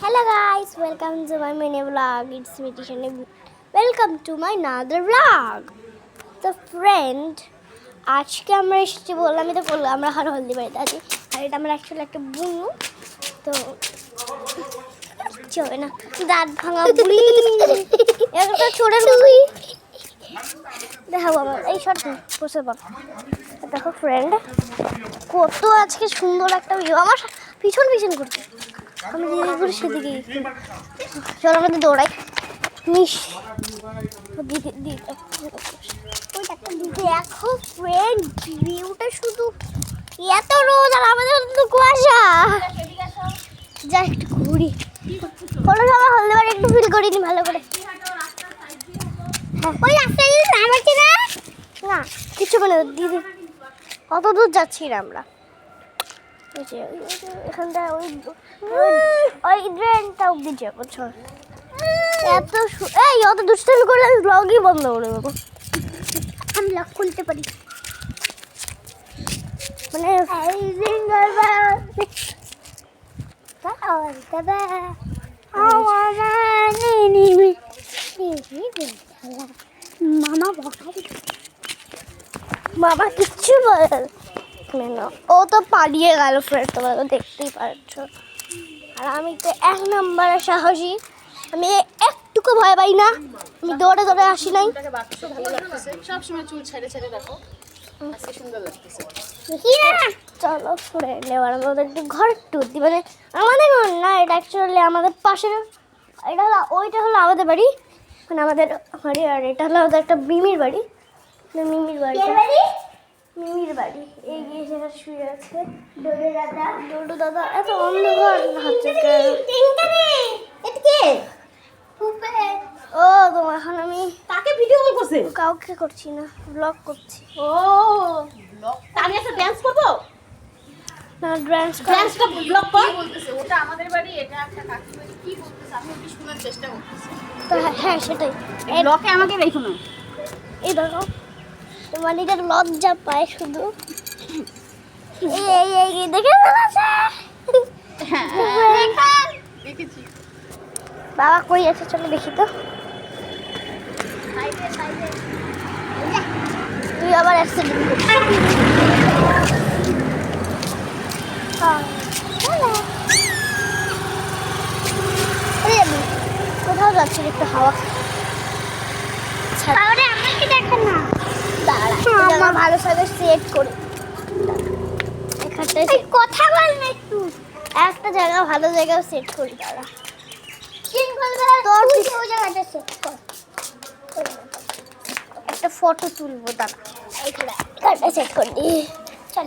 Guys, welcome to my mini vlog. It's me Tishani. Welcome to my another vlog. তো friend আজকে আমরা এসেছি বললাম তো বললাম আমরা হার হলদি বাড়িতে আছি। আর এটা আমার অ্যাকচুয়ালি একটা বুনু। তো হবে না দাঁত ভাঙা বুড়ি একটা ছোটের বুড়ি দেখাবো আমার এই শর্ট বসে পর দেখো ফ্রেন্ড কত আজকে সুন্দর একটা ভিউ আমার পিছন পিছন করছে আমি দিদি করে সেদিকে। চলো আমাদের দৌড়াই। ওইটা দেখো ফ্রেন্ড ভিউটা শুধু এত রোদ আর আমাদের তো কুয়াশা। যা একটু ঘুরি। কোনো সময় হলদে বাড়ি একটু ফিল করিনি ভালো করে। হ্যাঁ, ওই রাস্তায় যদি না? না কিছু মানে দিদি। কত দূর যাচ্ছি না আমরা? যে এখানটা ওই ওই- ওই ড্রেনটা অব্দি এত এই অত দুষ্টামি করলে আমি ব্লগই বন্ধ করে দেবো। আমি ব্লগ খুলতে পারি। মানে মামা বকাই বাবা কিচ্ছু বল না। ও তো পালিয়ে গেল ফ্রেন্ড তোমরা তো দেখতেই পাচ্ছ। আর আমি তো এক নম্বরে সাহসী। আমি একটুকু ভয় পাই না। আমি দৌড়ে দৌড়ে আসি নাই। এটাকে বাক্স ভালো লাগতেছে। সব সময় চুল ছেড়ে ছেড়ে রাখো আজকে সুন্দর লাগতেছে। চলো ফ্রেন্ড এবার আমাদের একটু ঘর টুর দিই মানে আমাদের ঘর না এটা অ্যাকচুয়ালি আমাদের পাশের এটা হলো ওইটা হলো আমাদের বাড়ি। মানে আমাদের বাড়ি আর এটা হলো আমাদের একটা মিমির বাড়ি। মিমির বাড়ি? বাড়ি এই গিয়ে সেটা শুয়ে আছে। ডোডো দাদা। ডোডো দাদা এত অন্ধকার হচ্ছে ও তোমার এখন আমি তাকে ভিডিও কল করছে? কাউকে করছি না ব্লগ করছি। ও আমি একটা ডান্স করব? না ড্যান্স ডান্সটা ব্লক কর বলতেছে? ওটা আমাদের বাড়ি এটা একটা কাকি বাড়ি কি বলতেছে? আমি ওটা শোনার চেষ্টা করতেছি। তো হ্যাঁ, সেটাই। এই ব্লকে আমাকে রেখো না। এই দেখো। তোমার নিজের লজ্জা পায় শুধু। এই এই দেখে ফেলেছে দেখেছি। বাবা কই আছে চলো দেখি তো। তুই আবার অ্যাক্সিডেন্ট কোথাও যাচ্ছি একটু হাওয়া। তাহলে আমাকে দেখে না। আমার ভালো সাথে সেট করি। এখানটায় কথা বল না একটু। একটা জায়গা ভালো জায়গা সেট করি দাঁড়া। তোর জায়গাটা সেট কর। একটা ফটো তুলবো দাঁড়া। এখানে এখানটা সেট করে। চল।